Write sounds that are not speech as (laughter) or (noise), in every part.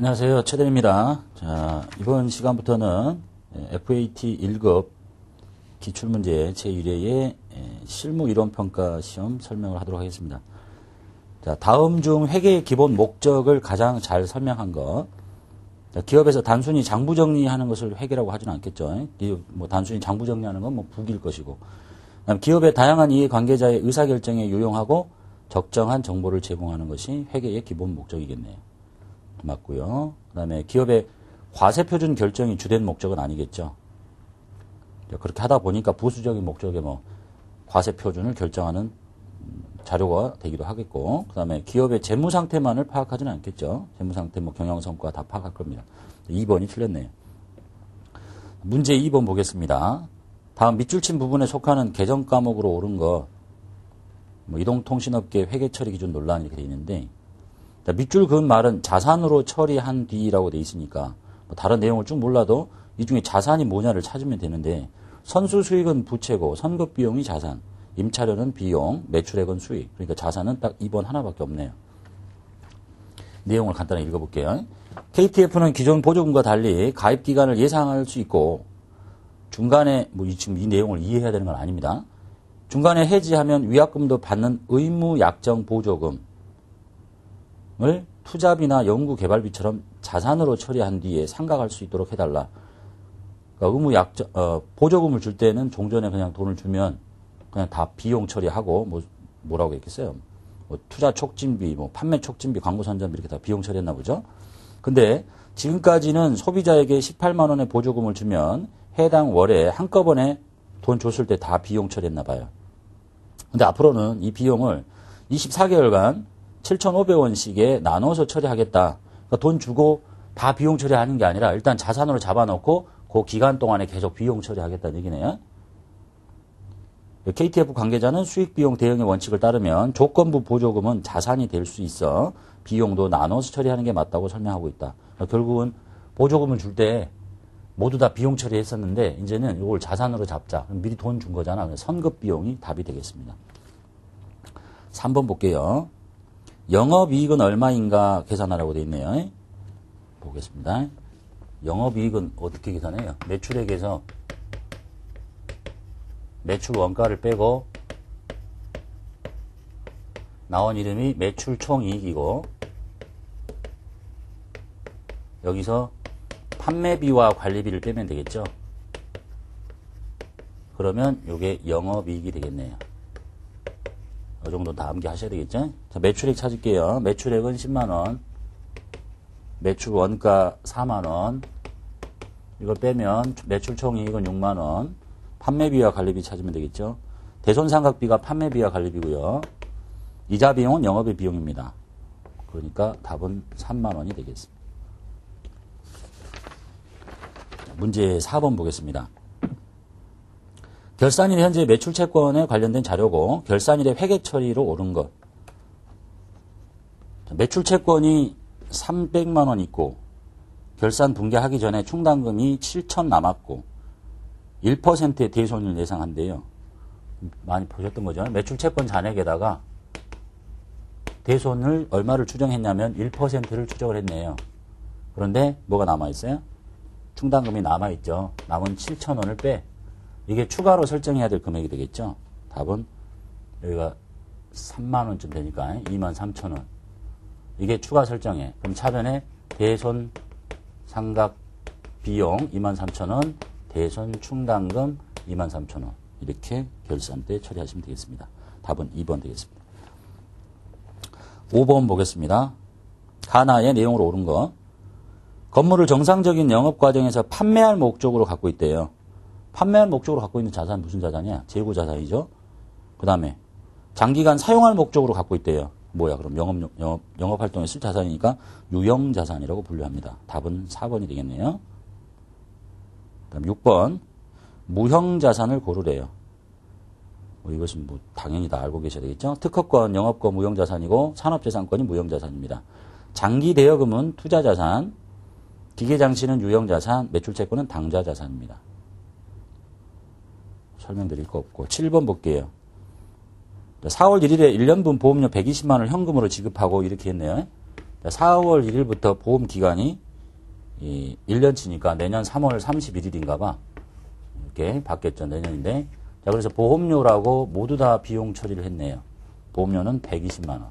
안녕하세요. 최대입니다. 자, 이번 시간부터는 FAT 1급 기출문제 제1회의 실무 이론 평가 시험 설명을 하도록 하겠습니다. 자, 다음 중 회계의 기본 목적을 가장 잘 설명한 것. 자, 기업에서 단순히 장부 정리하는 것을 회계라고 하지는 않겠죠. 뭐 단순히 장부 정리하는 건뭐 북일 것이고. 기업의 다양한 이해 관계자의 의사 결정에 유용하고 적정한 정보를 제공하는 것이 회계의 기본 목적이겠네요. 맞고요. 그다음에 기업의 과세 표준 결정이 주된 목적은 아니겠죠. 그렇게 하다 보니까 부수적인 목적의 뭐 과세 표준을 결정하는 자료가 되기도 하겠고, 그 다음에 기업의 재무 상태만을 파악하지는 않겠죠. 재무 상태, 뭐 경영 성과 다 파악할 겁니다. 2번이 틀렸네요. 문제 2번 보겠습니다. 다음 밑줄 친 부분에 속하는 개정 과목으로 옳은 거, 뭐 이동통신업계 회계 처리 기준 논란 이렇게 돼 있는데, 밑줄 그은 말은 자산으로 처리한 뒤라고 돼 있으니까, 뭐 다른 내용을 쭉 몰라도 이 중에 자산이 뭐냐를 찾으면 되는데, 선수 수익은 부채고 선급 비용이 자산, 임차료는 비용, 매출액은 수익. 그러니까 자산은 딱 2번 하나밖에 없네요. 내용을 간단히 읽어볼게요. KTF는 기존 보조금과 달리 가입 기간을 예상할 수 있고 중간에 뭐 지금 이 내용을 이해해야 되는 건 아닙니다. 중간에 해지하면 위약금도 받는 의무 약정 보조금 을 투자비나 연구 개발비처럼 자산으로 처리한 뒤에 상각할 수 있도록 해달라. 그러니까 의무 약정 어, 보조금을 줄 때는 종전에 그냥 돈을 주면 그냥 다 비용 처리하고 뭐 뭐라고 했겠어요? 뭐 투자 촉진비, 뭐 판매 촉진비, 광고 선전비 이렇게 다 비용 처리했나 보죠. 근데 지금까지는 소비자에게 18만 원의 보조금을 주면 해당 월에 한꺼번에 돈 줬을 때 다 비용 처리했나 봐요. 근데 앞으로는 이 비용을 24개월간 7,500원씩에 나눠서 처리하겠다. 그러니까 돈 주고 다 비용 처리하는 게 아니라 일단 자산으로 잡아놓고 그 기간 동안에 계속 비용 처리하겠다는 얘기네요. KTF 관계자는 수익 비용 대응의 원칙을 따르면 조건부 보조금은 자산이 될 수 있어 비용도 나눠서 처리하는 게 맞다고 설명하고 있다. 그러니까 결국은 보조금을 줄 때 모두 다 비용 처리했었는데 이제는 이걸 자산으로 잡자. 미리 돈 준 거잖아. 선급 비용이 답이 되겠습니다. 3번 볼게요. 영업이익은 얼마인가 계산하라고 되어 있네요. 보겠습니다. 영업이익은 어떻게 계산해요? 매출액에서 매출 원가를 빼고 나온 이름이 매출 총이익이고 여기서 판매비와 관리비를 빼면 되겠죠. 그러면 이게 영업이익이 되겠네요. 이 정도 다 암기하셔야 되겠죠. 자, 매출액 찾을게요. 매출액은 10만원. 매출 원가 4만원. 이걸 빼면 매출 총이익은 6만원. 판매비와 관리비 찾으면 되겠죠. 대손상각비가 판매비와 관리비고요. 이자 비용은 영업의 비용입니다. 그러니까 답은 3만 원이 되겠습니다. 문제 4번 보겠습니다. 결산일의 현재 매출 채권에 관련된 자료고 결산일의 회계 처리로 옳은 것. 매출 채권이 300만 원 있고 결산 붕괴하기 전에 충당금이 7천 남았고 1%의 대손을 예상한대요. 많이 보셨던 거죠. 매출 채권 잔액에다가 대손을 얼마를 추정했냐면 1%를 추정을 했네요. 그런데 뭐가 남아있어요? 충당금이 남아있죠. 남은 7천 원을 빼. 이게 추가로 설정해야 될 금액이 되겠죠. 답은 여기가 3만 원쯤 되니까 2만 3천 원. 이게 추가 설정해. 그럼 차변에 대손 상각 비용 2만 3천원, 대손 충당금 23,000원 이렇게 결산 때 처리하시면 되겠습니다. 답은 2번 되겠습니다. 5번 보겠습니다. 하나의 내용으로 옳은 거. 건물을 정상적인 영업 과정에서 판매할 목적으로 갖고 있대요. 판매할 목적으로 갖고 있는 자산 무슨 자산이야? 재고 자산이죠. 그 다음에 장기간 사용할 목적으로 갖고 있대요. 뭐야? 그럼 영업, 영업, 영업 활동에 쓸 자산이니까 유형 자산이라고 분류합니다. 답은 4번이 되겠네요. 그다음 6번 무형 자산을 고르래요. 뭐 이것은 뭐 당연히 다 알고 계셔야 되겠죠. 특허권, 영업권 무형 자산이고 산업재산권이 무형 자산입니다. 장기 대여금은 투자 자산, 기계 장치는 유형 자산, 매출 채권은 당좌 자산입니다. 설명드릴 거 없고 7번 볼게요. 4월 1일에 1년분 보험료 120만 원을 현금으로 지급하고 이렇게 했네요. 4월 1일부터 보험 기간이 이 1년치니까 내년 3월 31일인가 봐. 이렇게 바뀌었죠. 내년인데. 자, 그래서 보험료라고 모두 다 비용 처리를 했네요. 보험료는 120만 원.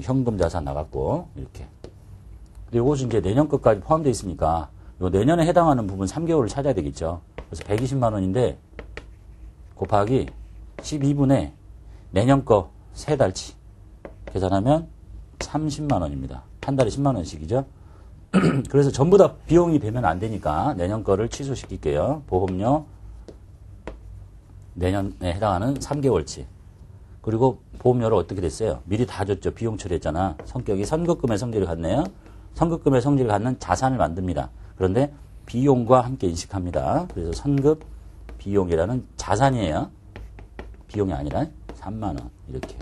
현금 자산 나갔고 이렇게. 그리고 이것은 이제 내년 끝까지 포함되어 있으니까 요 내년에 해당하는 부분 3개월을 찾아야 되겠죠. 그래서 120만 원인데 곱하기 12분의 내년 거 3달치 계산하면 30만 원입니다. 한 달에 10만 원씩이죠. (clears throat) 그래서 전부 다 비용이 되면 안 되니까 내년 거를 취소시킬게요. 보험료 내년에 해당하는 3개월치. 그리고 보험료를 어떻게 됐어요? 미리 다 줬죠. 비용 처리했잖아. 성격이 선급금의 성질을 갖네요. 선급금의 성질을 갖는 자산을 만듭니다. 그런데 비용과 함께 인식합니다. 그래서 선급 비용이라는 자산이에요. 비용이 아니라 3만 원 이렇게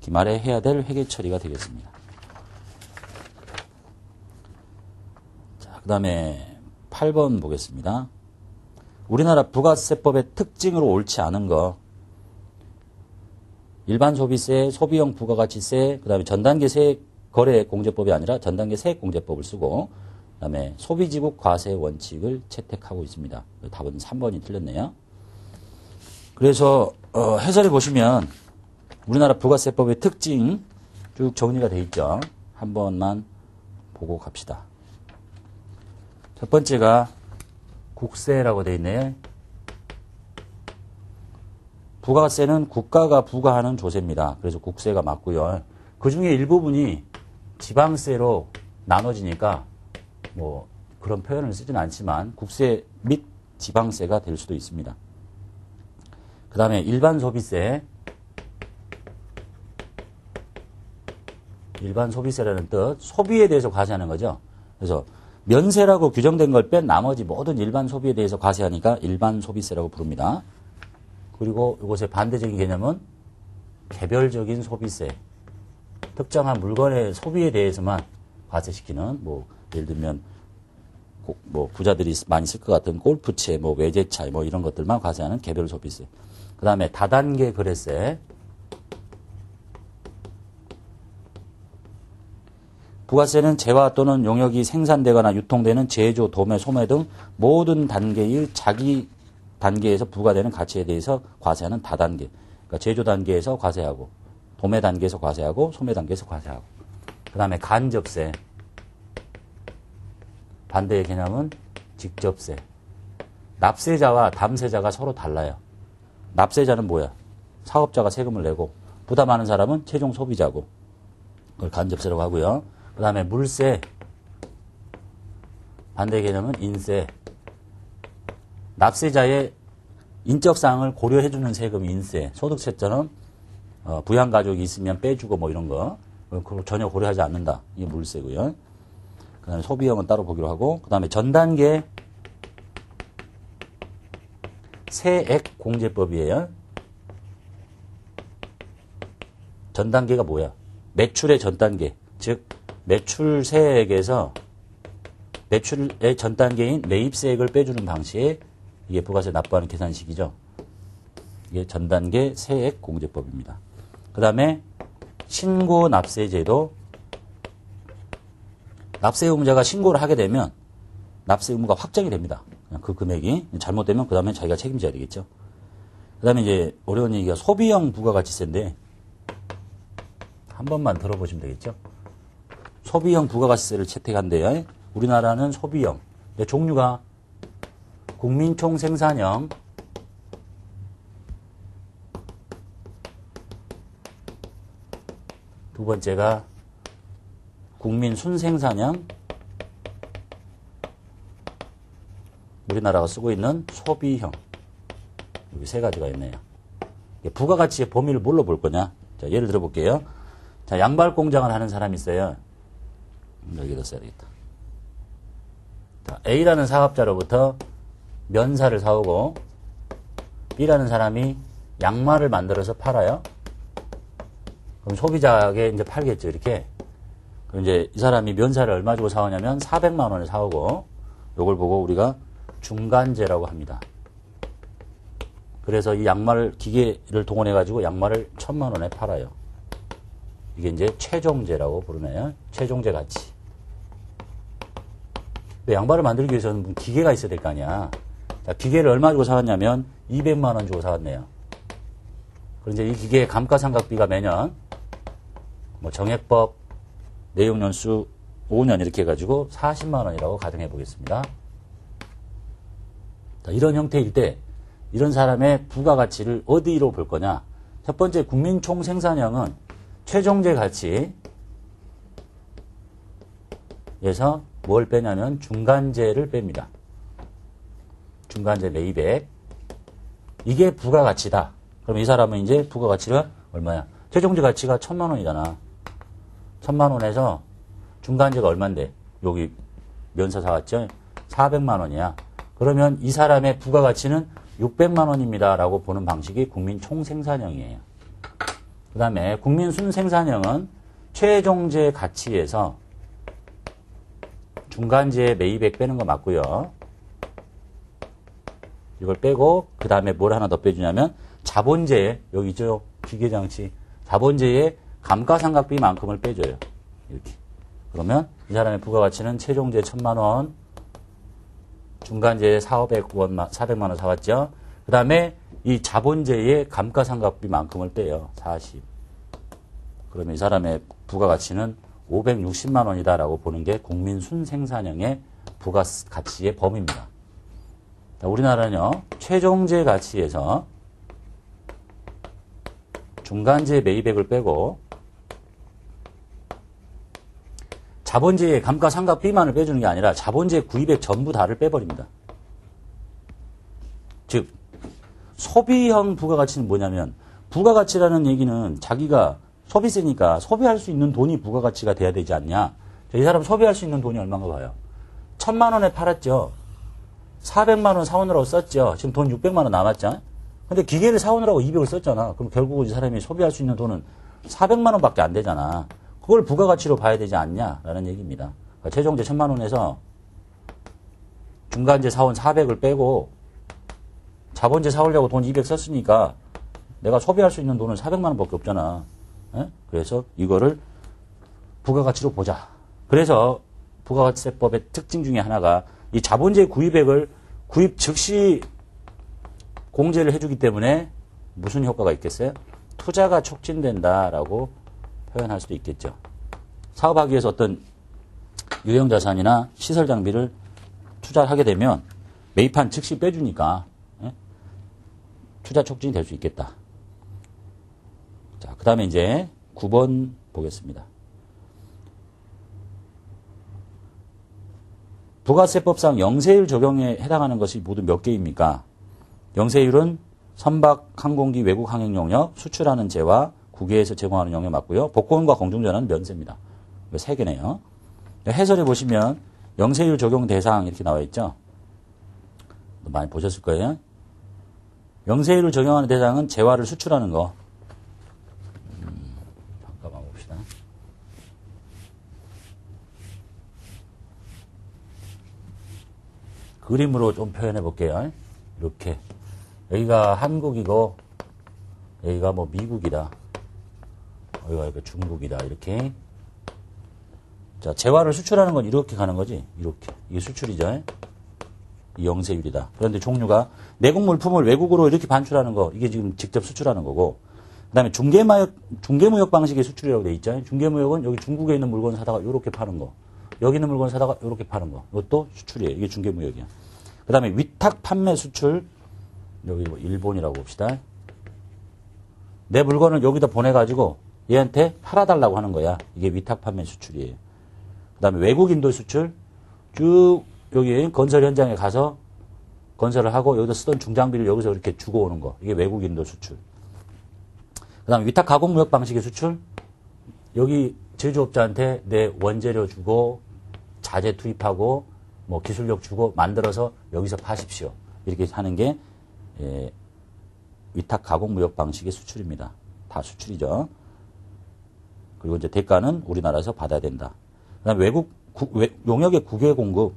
기말에 해야 될 회계 처리가 되겠습니다. 자, 그 다음에 8번 보겠습니다. 우리나라 부가세법의 특징으로 옳지 않은 거 일반 소비세, 소비형 부가가치세, 그 다음에 전단계 세액 거래 공제법이 아니라 전단계 세액 공제법을 쓰고 그 다음에 소비지국 과세 원칙을 채택하고 있습니다. 답은 3번이 틀렸네요. 그래서 어, 해설해 보시면 우리나라 부가세법의 특징 쭉 정리가 돼 있죠. 한 번만 보고 갑시다. 첫 번째가 국세라고 돼 있네. 부가세는 국가가 부과하는 조세입니다. 그래서 국세가 맞고요. 그 중에 일부분이 지방세로 나눠지니까 뭐 그런 표현을 쓰진 않지만 국세 및 지방세가 될 수도 있습니다. 그 다음에 일반 소비세. 일반 소비세라는 뜻, 소비에 대해서 과세하는 거죠. 그래서 면세라고 규정된 걸 뺀 나머지 모든 일반 소비에 대해서 과세하니까 일반 소비세라고 부릅니다. 그리고 이것의 반대적인 개념은 개별적인 소비세. 특정한 물건의 소비에 대해서만 과세시키는 뭐 예를 들면 뭐 부자들이 많이 쓸 것 같은 골프채, 뭐 외제차, 뭐 이런 것들만 과세하는 개별 소비세. 그 다음에 다단계 거래세. 부가세는 재화 또는 용역이 생산되거나 유통되는 제조, 도매, 소매 등 모든 단계의 자기 단계에서 부과되는 가치에 대해서 과세하는 다단계. 그러니까 제조 단계에서 과세하고, 도매 단계에서 과세하고, 소매 단계에서 과세하고. 그 다음에 간접세. 반대의 개념은 직접세. 납세자와 담세자가 서로 달라요. 납세자는 뭐야? 사업자가 세금을 내고 부담하는 사람은 최종 소비자고 그걸 간접세라고 하고요. 그 다음에 물세 반대 개념은 인세 납세자의 인적사항을 고려해주는 세금이 인세 소득세처럼 어, 부양가족이 있으면 빼주고 뭐 이런 거 그걸 전혀 고려하지 않는다. 이게 물세고요. 그 다음에 소비형은 따로 보기로 하고 그 다음에 전 단계 세액 공제법이에요. 전 단계가 뭐야? 매출의 전 단계. 즉 매출 세액에서 매출의 전 단계인 매입세액을 빼주는 방식 이게 부가세 납부하는 계산식이죠. 이게 전 단계 세액 공제법입니다. 그 다음에 신고 납세제도 납세 의무자가 신고를 하게 되면 납세 의무가 확정이 됩니다. 그 금액이 잘못되면 그 다음에 자기가 책임져야 되겠죠. 그 다음에 이제 어려운 얘기가 소비형 부가가치세인데 한 번만 들어보시면 되겠죠. 소비형 부가가치세를 채택한대요. 우리나라는 소비형. 종류가 국민총 생산형, 두 번째가 국민 순생산형, 우리나라가 쓰고 있는 소비형. 여기 세 가지가 있네요. 부가가치의 범위를 뭘로 볼 거냐? 자, 예를 들어 볼게요. 자, 양발 공장을 하는 사람이 있어요. 여기다 써야 되겠다. 자, A라는 사업자로부터 면사를 사오고 B라는 사람이 양말을 만들어서 팔아요. 그럼 소비자에게 이제 팔겠죠, 이렇게. 그럼 이제 이 사람이 면사를 얼마 주고 사오냐면 400만 원에 사오고 요걸 보고 우리가 중간재라고 합니다. 그래서 이 양말 기계를 동원해 가지고 양말을 천만 원에 팔아요. 이게 이제 최종제라고 부르네요. 최종제 가치. 양발을 만들기 위해서는 뭐 기계가 있어야 될 거 아니야. 자, 기계를 얼마 주고 사왔냐면 200만 원 주고 사왔네요. 이제 이 기계의 감가상각비가 매년 뭐 정액법 내용연수 5년 이렇게 해가지고 40만 원이라고 가정해 보겠습니다. 자, 이런 형태일 때 이런 사람의 부가가치를 어디로 볼 거냐? 첫 번째 국민총생산형은 최종재 가치에서 뭘 빼냐면 중간재를 뺍니다. 중간재 매입액. 이게 부가가치다. 그럼 이 사람은 이제 부가가치가 얼마야? 최종재 가치가 천만 원이잖아. 천만 원에서 중간재가 얼만데? 여기 면서 사왔죠? 400만 원이야. 그러면 이 사람의 부가가치는 600만 원입니다. 라고 보는 방식이 국민 총생산형이에요. 그 다음에 국민 순생산형은 최종재 가치에서 중간재 매입액 빼는 거 맞고요. 이걸 빼고 그 다음에 뭘 하나 더 빼주냐면 자본재 여기 있죠 기계장치 자본재의 감가상각비만큼을 빼줘요. 이렇게 그러면 이 사람의 부가가치는 최종재 천만 원 중간재 400원 400만 원 사왔죠. 그 다음에 이 자본재의 감가상각비만큼을 떼요. 40. 그러면 이 사람의 부가가치는 560만 원이다라고 보는 게 국민 순생산형의 부가가치의 범위입니다. 자, 우리나라는요, 최종재 가치에서 중간재 매입액을 빼고 자본재의 감가상각 비만을 빼주는 게 아니라 자본재 구입액 전부 다를 빼버립니다. 즉 소비형 부가가치는 뭐냐면 부가가치라는 얘기는 자기가 소비세니까 소비할 수 있는 돈이 부가가치가 돼야 되지 않냐. 이 사람 소비할 수 있는 돈이 얼마인가 봐요. 천만 원에 팔았죠. 400만 원 사오느라고 썼죠. 지금 돈 600만 원 남았죠. 근데 기계를 사오느라고 200을 썼잖아. 그럼 결국 이 사람이 소비할 수 있는 돈은 400만 원밖에 안 되잖아. 그걸 부가가치로 봐야 되지 않냐라는 얘기입니다. 그러니까 최종재 천만 원에서 중간재 사온 400을 빼고 자본재 사오려고 돈 200 썼으니까 내가 소비할 수 있는 돈은 400만 원밖에 없잖아. 에? 그래서 이거를 부가가치로 보자. 그래서 부가가치세법의 특징 중에 하나가 이 자본재 구입액을 구입 즉시 공제를 해주기 때문에 무슨 효과가 있겠어요? 투자가 촉진된다라고 표현할 수도 있겠죠. 사업하기 위해서 어떤 유형 자산이나 시설 장비를 투자를 하게 되면 매입한 즉시 빼주니까 예? 투자 촉진이 될 수 있겠다. 자, 그 다음에 이제 9번 보겠습니다. 부가세법상 영세율 적용에 해당하는 것이 모두 몇 개입니까? 영세율은 선박, 항공기, 외국 항행 용역, 수출하는 재와 국외에서 제공하는 용역 맞고요. 복권과 공중전화는 면세입니다. 세 개네요. 해설에 보시면 영세율 적용 대상 이렇게 나와 있죠. 많이 보셨을 거예요. 영세율을 적용하는 대상은 재화를 수출하는 거. 음, 잠깐만 봅시다. 그림으로 좀 표현해 볼게요. 이렇게. 여기가 한국이고, 여기가 뭐 미국이다. 여기가 이거 중국이다. 이렇게. 자, 재화를 수출하는 건 이렇게 가는 거지. 이렇게. 이게 수출이죠. 이 영세율이다. 그런데 종류가 내국 물품을 외국으로 이렇게 반출하는 거. 이게 지금 직접 수출하는 거고. 그 다음에 중개무역, 중개무역 방식의 수출이라고 돼 있죠. 중개무역은 여기 중국에 있는 물건 사다가 이렇게 파는 거. 여기 있는 물건 사다가 이렇게 파는 거. 이것도 수출이에요. 이게 중개무역이야. 그 다음에 위탁 판매 수출. 여기 뭐 일본이라고 봅시다. 내 물건을 여기다 보내가지고 얘한테 팔아달라고 하는 거야. 이게 위탁 판매 수출이에요. 그 다음에 외국인도 수출. 쭉 여기 건설 현장에 가서 건설을 하고 여기서 쓰던 중장비를 여기서 이렇게 주고 오는 거. 이게 외국인도 수출. 그 다음에 위탁 가공 무역 방식의 수출. 여기 제조업자한테 내 원재료 주고 자재 투입하고 뭐 기술력 주고 만들어서 여기서 파십시오. 이렇게 하는 게 예, 위탁 가공 무역 방식의 수출입니다. 다 수출이죠. 그리고 이제 대가는 우리나라에서 받아야 된다. 그다음 외국 구, 외, 용역의 국외 공급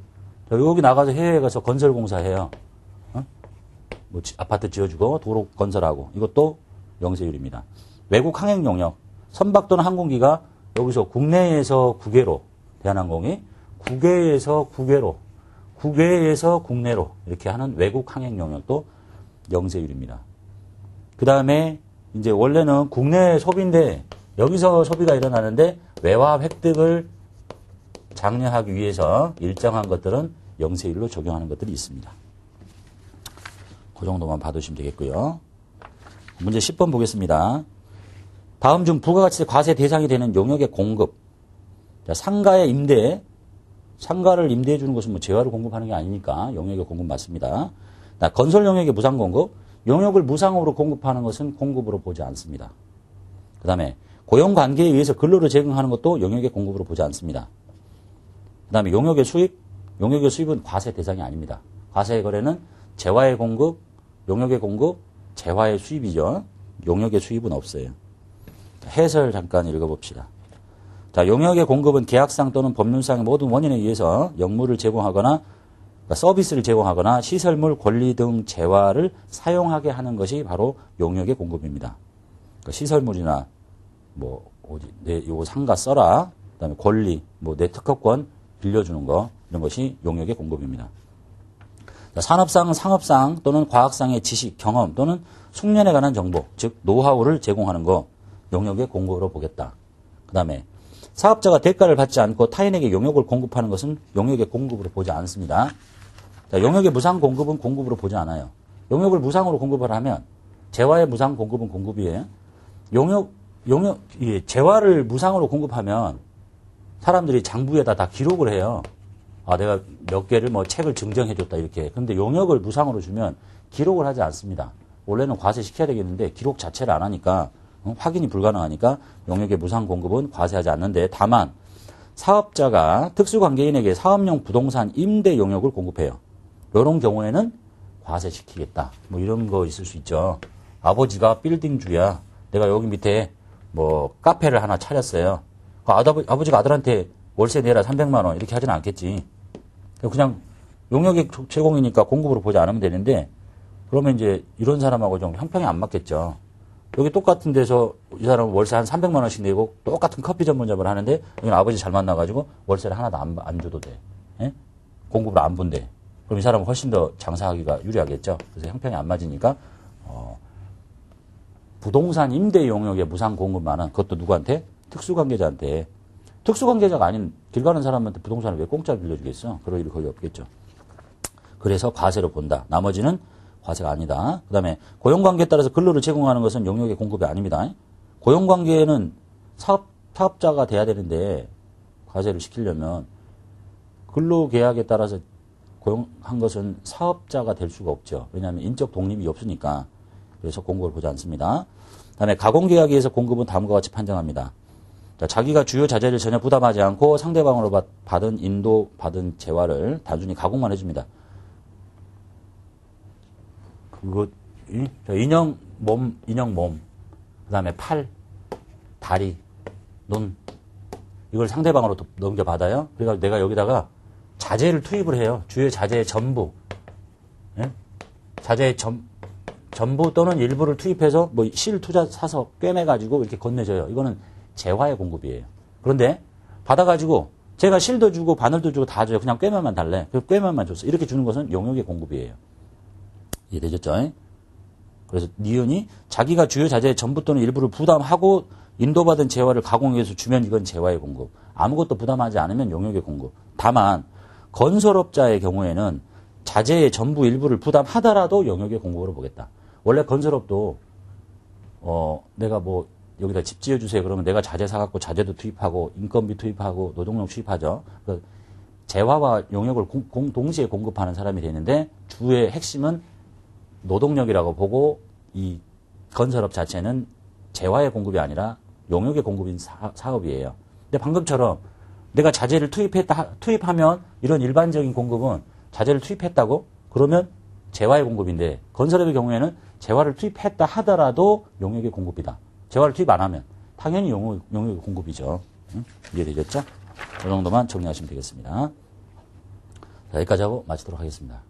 여기 나가서 해외에 가서 건설 공사 해요. 어? 뭐 지, 아파트 지어주고 도로 건설하고 이것도 영세율입니다. 외국 항행 용역 선박 또는 항공기가 여기서 국내에서 국외로 대한항공이 국외에서 국외로 국외에서 국내로 이렇게 하는 외국 항행 영역도 영세율입니다. 그 다음에 이제 원래는 국내 소비인데 여기서 소비가 일어나는데 외화 획득을 장려하기 위해서 일정한 것들은 영세율로 적용하는 것들이 있습니다. 그 정도만 봐두시면 되겠고요. 문제 10번 보겠습니다. 다음 중 부가가치 과세 대상이 되는 용역의 공급. 자, 상가의 임대, 상가를 임대해 주는 것은 뭐 재화를 공급하는 게 아니니까 용역의 공급 맞습니다. 자, 건설 용역의 무상 공급. 용역을 무상으로 공급하는 것은 공급으로 보지 않습니다. 그 다음에 고용 관계에 의해서 근로를 제공하는 것도 용역의 공급으로 보지 않습니다. 그 다음에 용역의 수입, 용역의 수입은 과세 대상이 아닙니다. 과세의 거래는 재화의 공급, 용역의 공급, 재화의 수입이죠. 용역의 수입은 없어요. 해설 잠깐 읽어봅시다. 자, 용역의 공급은 계약상 또는 법률상의 모든 원인에 의해서 역물을 제공하거나 그러니까 서비스를 제공하거나 시설물, 권리 등 재화를 사용하게 하는 것이 바로 용역의 공급입니다. 그러니까 시설물이나 뭐 어디 내 요거 상가 써라. 그다음에 권리, 뭐 내 특허권 빌려주는 거 이런 것이 용역의 공급입니다. 자, 산업상, 상업상 또는 과학상의 지식, 경험 또는 숙련에 관한 정보, 즉 노하우를 제공하는 거 용역의 공급으로 보겠다. 그다음에 사업자가 대가를 받지 않고 타인에게 용역을 공급하는 것은 용역의 공급으로 보지 않습니다. 자, 용역의 무상 공급은 공급으로 보지 않아요. 용역을 무상으로 공급을 하면 재화의 무상 공급은 공급이에요. 용역 용역 예, 재화를 무상으로 공급하면 사람들이 장부에다 다 기록을 해요. 아, 내가 몇 개를 뭐 책을 증정해줬다 이렇게. 근데 용역을 무상으로 주면 기록을 하지 않습니다. 원래는 과세시켜야 되겠는데 기록 자체를 안 하니까 어, 확인이 불가능하니까 용역의 무상 공급은 과세하지 않는데 다만 사업자가 특수관계인에게 사업용 부동산 임대 용역을 공급해요. 이런 경우에는 과세시키겠다. 뭐 이런 거 있을 수 있죠. 아버지가 빌딩 주야. 내가 여기 밑에 뭐 카페를 하나 차렸어요. 그 아버지, 아버지가 아들한테 월세 내라 300만 원 이렇게 하지는 않겠지. 그냥 용역의 제공이니까 공급으로 보지 않으면 되는데 그러면 이제 이런 사람하고 좀 형평이 안 맞겠죠. 여기 똑같은 데서 이 사람은 월세 한 300만 원씩 내고 똑같은 커피 전문점을 하는데 여기는 아버지 잘 만나가지고 월세를 하나도 안, 안 줘도 돼. 예? 공급을 안 본대. 그럼 이 사람은 훨씬 더 장사하기가 유리하겠죠. 그래서 형평이 안 맞으니까 어, 부동산 임대 용역의 무상 공급만은 그것도 누구한테? 특수관계자한테. 특수관계자가 아닌 길 가는 사람한테 부동산을 왜 공짜로 빌려주겠어? 그럴 일이 거의 없겠죠. 그래서 과세로 본다. 나머지는 과세가 아니다. 그 다음에 고용관계에 따라서 근로를 제공하는 것은 용역의 공급이 아닙니다. 고용관계는 사업, 사업자가 돼야 되는데 과세를 시키려면 근로계약에 따라서 고용한 것은 사업자가 될 수가 없죠. 왜냐하면 인적 독립이 없으니까. 그래서 공급을 보지 않습니다. 그 다음에 가공계약에서 공급은 다음과 같이 판정합니다. 자, 자기가 주요 자재를 전혀 부담하지 않고 상대방으로 받은 인도 받은 재화를 단순히 가공만 해줍니다. 그거 인형 몸, 인형 몸, 그 다음에 팔, 다리, 눈 이걸 상대방으로 넘겨 받아요. 그러니까 내가 여기다가 자재를 투입을 해요. 주요 자재의 전부, 예? 자재의 전, 전부 또는 일부를 투입해서 뭐 실 투자 사서 꿰매가지고 이렇게 건네줘요. 이거는 재화의 공급이에요. 그런데 받아가지고 제가 실도 주고 바늘도 주고 다 줘요. 그냥 꿰매만 달래. 그 꿰매만 줬어. 이렇게 주는 것은 용역의 공급이에요. 이해되셨죠? 그래서 니은이 자기가 주요 자재의 전부 또는 일부를 부담하고 인도받은 재화를 가공해서 주면 이건 재화의 공급. 아무것도 부담하지 않으면 용역의 공급. 다만 건설업자의 경우에는 자재의 전부 일부를 부담하더라도 영역의 공급으로 보겠다. 원래 건설업도 어 내가 뭐 여기다 집 지어주세요. 그러면 내가 자재 사갖고 자재도 투입하고 인건비 투입하고 노동력 투입하죠. 그 재화와 용역을 공, 공, 동시에 공급하는 사람이 되는데 주의 핵심은 노동력이라고 보고 이 건설업 자체는 재화의 공급이 아니라 용역의 공급인 사, 사업이에요. 근데 방금처럼 내가 자재를 투입했다 투입하면 이런 일반적인 공급은 자재를 투입했다고 그러면 재화의 공급인데 건설업의 경우에는 재화를 투입했다 하더라도 용역의 공급이다. 재화를 투입 안 하면 당연히 용역, 용역의 공급이죠. 응? 이해되겠죠? 이 정도만 정리하시면 되겠습니다. 자, 여기까지 하고 마치도록 하겠습니다.